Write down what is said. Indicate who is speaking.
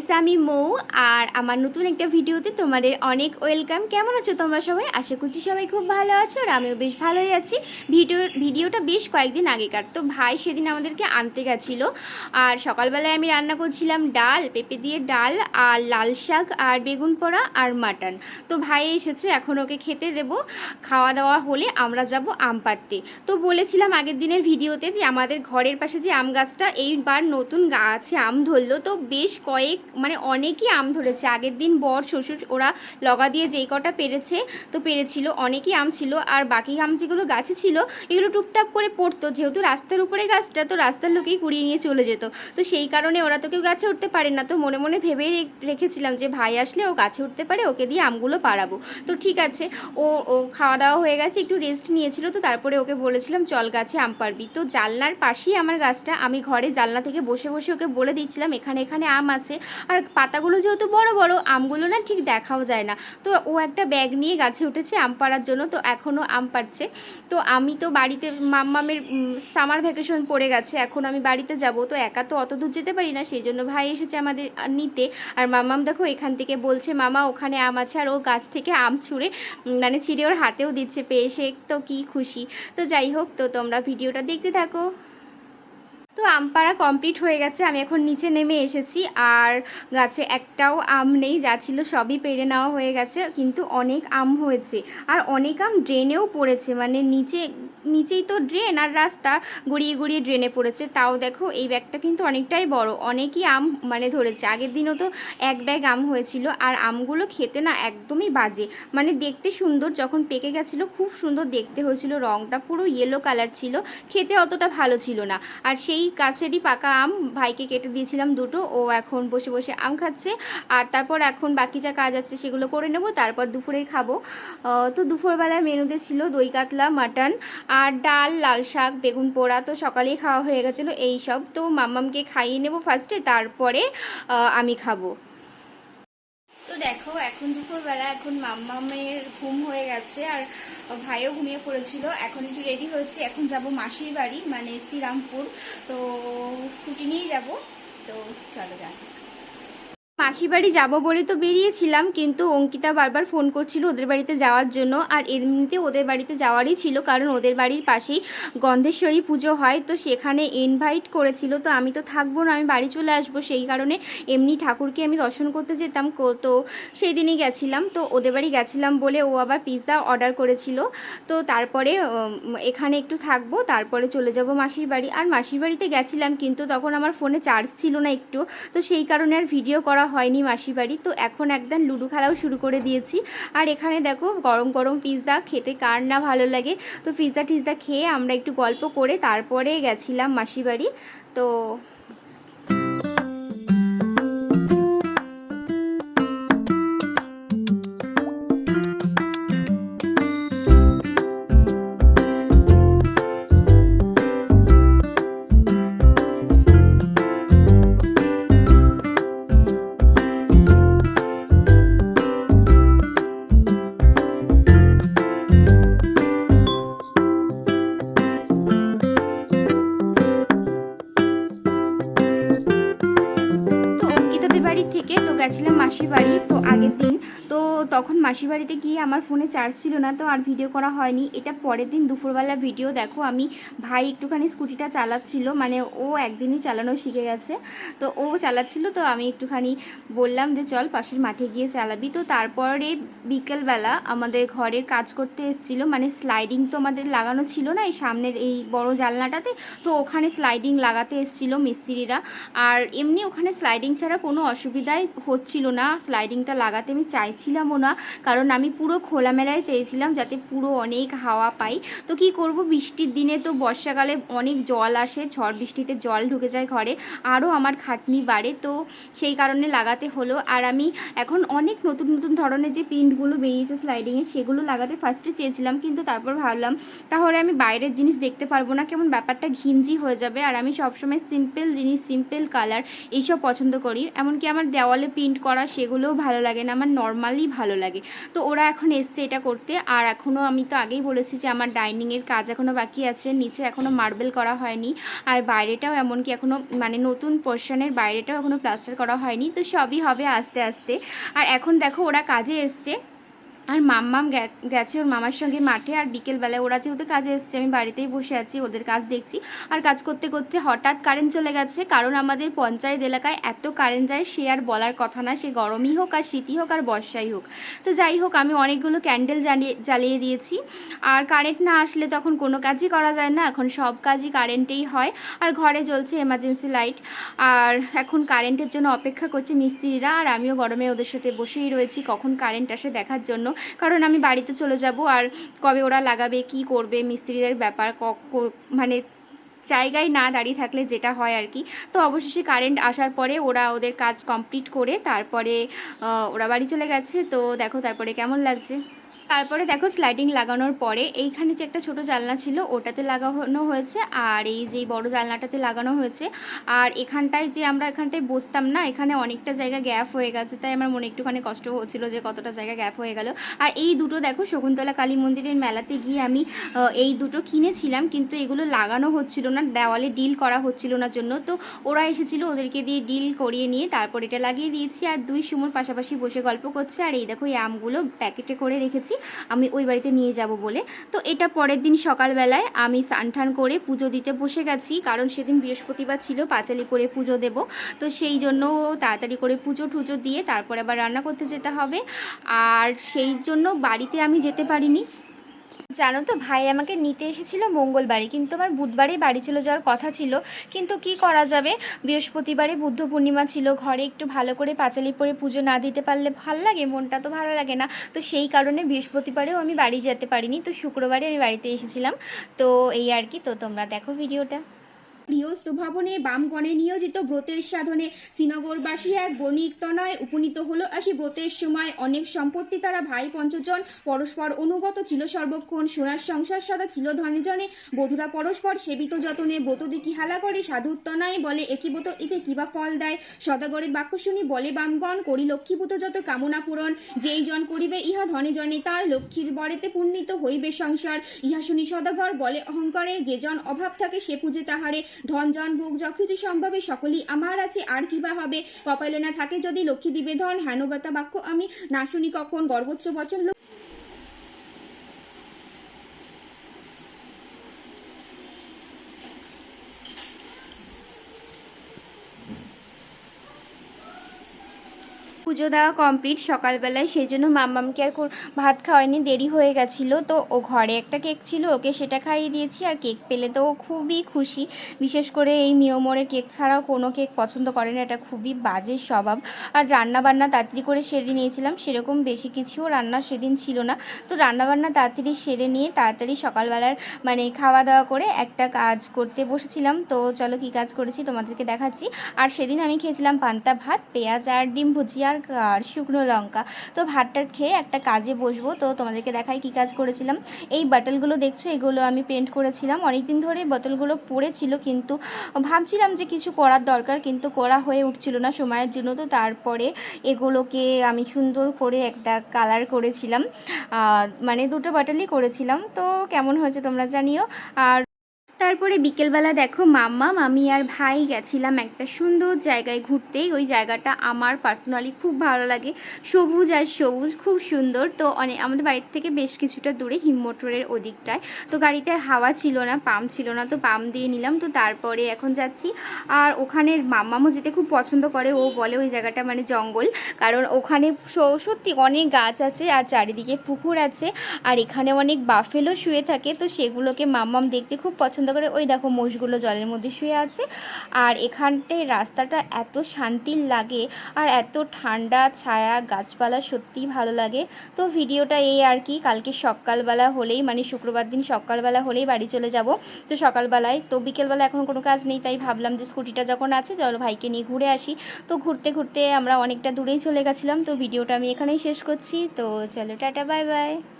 Speaker 1: Guys আমি মৌ, আর আমার নতুন একটা ভিডিওতে তোমাদের অনেক ওয়েলকাম। কেমন আছো তোমরা সবাই? আশা করছি সবাই খুব ভালো আছো আর আমিও বেশ ভালোই আছি। ভিডিও, ভিডিওটা বেশ কয়েকদিন আগেকার। তো ভাই সেদিন আমাদেরকে আনতে গেছিল, আর সকালবেলায় আমি রান্না করছিলাম ডাল, পেঁপে দিয়ে ডাল, আর লাল শাক, আর বেগুন পোড়া, আর মাটন। তো ভাই এসেছে, এখন ওকে খেতে দেবো। খাওয়া দাওয়া হলে আমরা যাব আম পাড়তে। তো বলেছিলাম আগের দিনের ভিডিওতে যে আমাদের ঘরের পাশে যে আম গাছটা, এইবার নতুন গাছে আম ধরলো। তো বেশ কয়েক মানে অনেকই আম ধরেছে। আগের দিন বর, শ্বশুর ওরা লগা দিয়ে যেই কটা পেরেছে তো পেরেছিল, অনেকই আম ছিল। আর বাকি আম যেগুলো গাছে ছিল, এগুলো টুকটাক করে পড়তো। যেহেতু রাস্তার উপরে গাছটা, তো রাস্তার লোকেই কুড়িয়ে নিয়ে চলে যেত। তো সেই কারণে ওরা তো কেউ গাছে উঠতে পারে না। তো মনে মনে ভেবেই রেখেছিলাম যে, ভাই আসলে ও গাছে উঠতে পারে, ওকে দিয়ে আমগুলো পাড়াবো। তো ঠিক আছে, ও ও খাওয়া দাওয়া হয়ে গেছে, একটু রেস্ট নিয়েছিল তো তারপরে ওকে বলেছিলাম, চল গাছে আম পারবি তো জানলার পাশেই আমার গাছটা, আমি ঘরে জানলা থেকে বসে বসে ওকে বলে দিচ্ছিলাম, এখানে এখানে আম আছে। আর পাতাগুলো যেহেতু বড় বড়, আমগুলো না ঠিক দেখাও যায় না। তো ও একটা ব্যাগ নিয়ে গাছে উঠেছে আম পাড়ার জন্য, তো এখনও আম পাড়ছে। তো আমি তো বাড়িতে মাম্মামের সামার ভ্যাকেশন পড়ে গেছে, এখন আমি বাড়িতে যাব, তো একা তো অত দূর যেতে পারি না, সেই জন্য ভাই এসেছে আমাদের নিতে। আর মাম্মাম দেখো এখান থেকে বলছে, মামা, ওখানে আম আছে আর ও গাছ থেকে আম ছুঁড়ে মানে ছিঁড়ে ওর হাতেও দিচ্ছে, পেয়ে সে তো কি খুশি। তো যাই হোক, তো তোমরা ভিডিওটা দেখতে থাকো। তো আম পাড়া কমপ্লিট হয়ে গেছে, আমি এখন নিচে নেমে এসেছি। আর গাছে একটাও আম নেই, যা ছিল সবই পেরে নেওয়া হয়ে গেছে, কিন্তু অনেক আম হয়েছে। আর অনেক আম ড্রেনেও পড়েছে মানে নিচে, নিচেই তো ড্রেন আর রাস্তা গড়িয়ে গড়িয়ে ড্রেনে পড়েছে। তাও দেখো, এই ব্যাগটা কিন্তু অনেকটাই বড়, অনেকই আম মানে ধরেছে। আগের দিনও তো এক ব্যাগ আম হয়েছিল, আর আমগুলো খেতে না একদমই বাজে। মানে দেখতে সুন্দর, যখন পেকে গেছিল, খুব সুন্দর দেখতে হয়েছিল। রঙটা পুরো ইয়েলো কালার ছিল, খেতে অতটা ভালো ছিল না। আর সেই গাছেরই পাকা আম, ভাইকে কেটে দিয়েছিলাম দুটো, ও এখন বসে বসে আম খাচ্ছে। আর তারপর এখন বাকি যা কাজ আছে সেগুলো করে নেব, তারপর দুপুরে খাব। তো দুপুরবেলায় মেনুতে ছিল দই, কাতলা, মাটন আর ডাল, লাল শাক, বেগুন পোড়া, তো সকালেই খাওয়া হয়ে গেছিল, এই সব। তো মাম্মামকে খাইয়ে নেব ফার্স্টে তারপরে আমি খাব। দেখো, এখন দুপুরবেলা, এখন মাম্মামের ঘুম হয়ে গেছে আর ভাইও ঘুমিয়ে পড়েছিল। এখন একটু রেডি হয়েছে, এখন যাব মাসির বাড়ি মানে শ্রীরামপুর। তো স্কুটি নিয়েই যাব। তো চলো যা মাসির বাড়ি যাব বলে তো বেরিয়েছিলাম, কিন্তু অঙ্কিতা বারবার ফোন করছিল ওদের বাড়িতে যাওয়ার জন্য, আর এমনিতে ওদের বাড়িতে যাওয়ারই ছিল, কারণ ওদের বাড়ির পাশেই গন্ধেশ্বরী পুজো হয়, তো সেখানে ইনভাইট করেছিল, তো আমি তো থাকব না, আমি বাড়ি চলে আসব, সেই কারণে এমনি ঠাকুরকে আমি দর্শন করতে যেতাম তো সেই দিনই গেছিলাম, তো ওদের বাড়ি গেছিলাম বলে ও আবার পিৎজা অর্ডার করেছিল, তো তারপরে এখানে একটু থাকব, তারপরে চলে যাব মাসির বাড়ি, আর মাসির বাড়িতে গেছিলাম, কিন্তু তখন আমার ফোনে চার্জ ছিল না একটু, তো সেই কারণে আর ভিডিও করা হয়নি মাসির বাড়ি, তো এখন একদম লুডো খেলাও শুরু করে দিয়েছি। আর এখানে দেখো গরম গরম পিৎজা খেতে কার না ভালো লাগে। তো পিৎজা টিৎজা খেয়ে আমরা একটু গল্প করে তারপরে গেছিলাম মাসির বাড়ি। তো তো থেকে তো গেছিলাম মাসির বাড়ি তো আগের দিন তখন মাসির বাড়িতে গিয়ে আমার ফোনে চার্জ ছিল না, তো আর ভিডিও করা হয়নি। এটা পরের দিন দুপুরবেলা ভিডিও দেখো আমি ভাই একটুখানি স্কুটিটা চালাচ্ছিল মানে ও একদিনই চালানো শিখে গেছে। তো ও চালাচ্ছিল, তো আমি একটুখানি বললাম যে, চল পাশের মাঠে গিয়ে চালাবি। তো তারপরে বিকেলবেলা আমাদের ঘরের কাজ করতে এসেছিল মানে স্লাইডিং তো আমাদের লাগানো ছিল না, এই সামনের এই বড় জানলাটাতে, তো ওখানে স্লাইডিং লাগাতে এসেছিল মিস্ত্রিরা। আর এমনি ওখানে স্লাইডিং ছাড়া কোনো অসুবিধাই হচ্ছিল না স্লাইডিংটা লাগাতে আমি চাইছিলামও না, কারণ আমি পুরো খোলামেলায় চেয়েছিলাম যাতে পুরো অনেক হাওয়া পাই। তো কি করব? বৃষ্টির দিনে তো বর্ষাকালে অনেক জল আসে, ঝড় বৃষ্টিতে জল ঢুকে যায় ঘরে আরও আমার খাটনি বাড়ে। তো সেই কারণে লাগাতে হলো। আর আমি এখন অনেক নতুন নতুন ধরনের যে প্রিন্টগুলো বেরিয়েছে স্লাইডিংয়ে সেগুলো লাগাতে ফার্স্টে চেয়েছিলাম, কিন্তু তারপর ভাবলাম, তাহলে আমি বাইরের জিনিস দেখতে পারব না, কেমন ব্যাপারটা ঘিঞ্জি হয়ে যাবে। আর আমি সবসময় সিম্পল জিনিস সিম্পল কালার এইসব পছন্দ করি। এমনকি আমার দেওয়ালে প্রিন্ট করা, সেগুলোও ভালো লাগে না। আমার নর্মালি ভালো লাগে। তো ওরা এখন এসছে এটা করতে। আর এখনও আমি তো আগেই বলেছি যে আমার ডাইনিংয়ের কাজ এখনও বাকি আছে। নিচে এখনও মার্বেল করা হয়নি। আর বাইরেটাও এমনকি এখনও মানে নতুন পোর্শনের বাইরেটাও এখনও প্লাস্টার করা হয়নি। তো সবই হবে আস্তে আস্তে। আর এখন দেখো ওরা কাজে এসছে। আর মাম্মাম গেছে ওর মামার সঙ্গে মাঠে আর বিকেলবেলায় ওরা যেহেতু কাজে এসছে, আমি বাড়িতেই বসে আছি, ওদের কাজ দেখছি। আর কাজ করতে করতে হঠাৎ কারেন্ট চলে গেছে, কারণ আমাদের পঞ্চায়েত এলাকায় এত কারেন্ট যায়, সে আর বলার কথা না, সে গরমই হোক আর শীতই হোক আর বর্ষাই হোক। তো যাই হোক, আমি অনেকগুলো ক্যান্ডেল জ্বালিয়ে জ্বালিয়ে দিয়েছি। আর কারেন্ট না আসলে তখন কোনো কাজই করা যায় না, এখন সব কাজই কারেন্টেই হয়। আর ঘরে জ্বলছে এমার্জেন্সি লাইট আর এখন কারেন্টের জন্য অপেক্ষা করছে মিস্ত্রিরা, আর আমিও গরমে ওদের সাথে বসেই রয়েছি, কখন কারেন্ট আসে দেখার জন্য। কারণ আমি বাড়িতে চলে যাব আর কবে ওরা লাগাবে, কি করবে, মিস্ত্রিদের ব্যাপার মানে জায়গায় না দাঁড়িয়ে থাকলে যেটা হয় আর কি। তো অবশেষে কারেন্ট আসার পরে ওরা ওদের কাজ কমপ্লিট করে তারপরে ওরা বাড়ি চলে গেছে। তো দেখো তারপরে কেমন লাগছে? তারপরে দেখো স্লাইডিং লাগানোর পরে এইখানে যে একটা ছোট জানলা ছিল, ওটাতে লাগানো হয়েছে আর এই যে বড় জানলাটাতে লাগানো হয়েছে। আর এখানটায় যে আমরা এখানটায় বসতাম না, এখানে অনেকটা জায়গা গ্যাপ হয়ে গেছে, তাই আমার মনে একটুখানি কষ্ট হচ্ছিল যে কতটা জায়গা গ্যাপ হয়ে গেল। আর এই দুটো দেখো শকুন্তলা কালী মন্দিরের মেলাতে গিয়ে আমি এই দুটো কিনেছিলাম, কিন্তু এগুলো লাগানো হচ্ছিল না, দেওয়ালে ডিল করা হচ্ছিল না জন্য। তো ওরা এসেছিল ওদেরকে দিয়ে ডিল করিয়ে নিয়ে তারপর এটা লাগিয়ে দিয়েছি। আর দুই সুমোর পাশাপাশি বসে গল্প করছে। আর এই দেখো এই আমগুলো প্যাকেটে করে রেখেছি। আমি ওই বাড়িতে নিয়ে যাব বলে। তো এটা পরের দিন সকালবেলায় আমি সানঠান করে পুজো দিতে বসে গেছি, কারণ সেদিন বৃহস্পতিবার ছিল, পাঁচালি করে পুজো দেব। তো সেই জন্য তাড়াতাড়ি করে পুজো টুজো দিয়ে তারপরে আবার রান্না করতে যেতে হবে। আর সেই জন্য বাড়িতে আমি যেতে পারিনি। জানো তো, ভাই আমাকে নিতে এসেছিল মঙ্গলবারে, কিন্তু আমার বুধবারে বাড়ি চলে যাওয়ার কথা ছিল। কিন্তু কি করা যাবে? বৃহস্পতিবারে বুদ্ধ পূর্ণিমা ছিল, ঘরে একটু ভালো করে পাঁচালি পরে পুজো না দিতে পারলে ভালো লাগে, মনটা তো ভালো লাগে না। তো সেই কারণে বৃহস্পতিবারেও আমি বাড়ি যেতে পারিনি, তো শুক্রবারে আমি বাড়িতে এসেছিলাম। তো এই আর কি, তো তোমরা দেখো ভিডিওটা।
Speaker 2: গৃহস্থ ভবনে বামগণে নিয়োজিত ব্রতের সাধনে শ্রীনগরবাসী এক বণিক তনয় উপনীত হলো আসি ব্রতের সময়। অনেক সম্পত্তি তারা ভাই পঞ্চজন, পরস্পর অনুগত ছিল সর্বক্ষণ, সোনার সংসার সদা ছিল ধনে জনে বধুরা পরস্পর সেবিত যতনে ব্রত দেখি হালা করে সাধুত্তনায় বলে একীবত ইতে কিবা ফল দেয়? সদাগরের বাক্য শুনি বলে বামগণ, করি লক্ষ্মীভূত যত কামনা পূরণ, যেই জন করিবে ইহা ধনে জনে তার লক্ষ্মীর বরেতে পুণ্যিত হইবে সংসার। ইহা শুনি সদাগর বলে অহংকারে, যে জন অভাব থাকে সে পুজে তাহারে। ধন, জন ভোগ কিছু সম্ভবে, সকলই আমার আছে, আর কি বা হবে? কপালে না থাকে যদি লক্ষ্মী দিবে ধন হেনবতা বাক্য আমি না শুনি কখন গর্বোচ্চ বচন
Speaker 1: পুজো দেওয়া কমপ্লিট সকালবেলায় সেই জন্য মাম্মামকে আর ভাত খাওয়ায়নি, দেরি হয়ে গেছিল। তো ও ঘরে একটা কেক ছিল, ওকে সেটা খাইয়ে দিয়েছি, আর কেক পেলে তো ও খুবই খুশি। বিশেষ করে এই মিয়মরের কেক ছাড়াও কোনো কেক পছন্দ করে না, এটা খুবই বাজে স্বভাব। আর রান্না বান্না তাড়াতাড়ি করে সেরে নিয়েছিলাম, সেরকম বেশি কিছুও রান্না সেদিন ছিল না। তো রান্না বান্না তাড়াতাড়ি সেরে নিয়ে তাড়াতাড়ি সকালবেলার মানে খাওয়া দাওয়া করে একটা কাজ করতে বসেছিলাম। তো চলো কী কাজ করেছি তোমাদেরকে দেখাচ্ছি। আর সেদিন আমি খেয়েছিলাম পান্তা ভাত, পেঁয়াজ আর ডিম ভুজিয়া, আর আর শুকনো লঙ্কা। তো ভাতটা খেয়ে একটা কাজে বসবো। তো তোমাদেরকে দেখাই কী কাজ করেছিলাম। এই বাটলগুলো দেখছ? এগুলো আমি পেন্ট করেছিলাম। অনেক দিন ধরে বোতলগুলো পড়েছিল কিন্তু ভাবছিলাম যে কিছু করার দরকার কিন্তু করা হয়ে উঠছিল না সময়ের জন্য। তো তারপরে এগুলোকে আমি সুন্দর করে একটা কালার করেছিলাম। মানে দুটো বাটলই করেছিলাম। তো কেমন হয়েছে তোমরা জানিও। আর তারপরে বিকেলবেলা দেখো মাম্মা, মামি আর ভাই গেছিলাম একটা সুন্দর জায়গায় ঘুরতে ওই জায়গাটা আমার পার্সোনালি খুব ভালো লাগে। সবুজ আর সবুজ, খুব সুন্দর। তো অনেক আমাদের বাড়ির থেকে বেশ কিছুটা দূরে হিমমোটরের ওদিকটায়। তো গাড়িতে হাওয়া ছিল না, পাম্প ছিল না, তো পাম্প দিয়ে নিলাম। তো তারপরে এখন যাচ্ছি। আর ওখানে মাম্মামও যেতে খুব পছন্দ করে। ও বলে ওই জায়গাটা মানে জঙ্গল। কারণ ওখানে সত্যি অনেক গাছ আছে আর চারিদিকে পুকুর আছে। আর এখানে অনেক বাফেলও শুয়ে থাকে। তো সেগুলোকে মাম্মাম দেখতে খুব পছন্দ করে। ওই দেখো মোষগুলো জলের মধ্যে শুয়ে আছে। আর এখানটায় রাস্তাটা এত শান্তির লাগে আর এত ঠান্ডা ছায়া, গাছপালা সত্যিই ভালো লাগে। তো ভিডিওটা এই আর কি, কালকে সকালবেলা হলেই মানে শুক্রবার দিন সকালবেলা হলেই বাড়ি চলে যাব। তো সকালবেলায়, তো বিকেলবেলা এখন কোনো কাজ নেই, তাই ভাবলাম যে স্কুটিটা যখন আছে, চলো ভাইকে নিয়ে ঘুরে আসি। তো ঘুরতে ঘুরতে আমরা অনেকটা দূরেই চলে গেছিলাম, তো ভিডিওটা আমি এখানেই শেষ করছি। তো চলো টাটা, বাই বাই।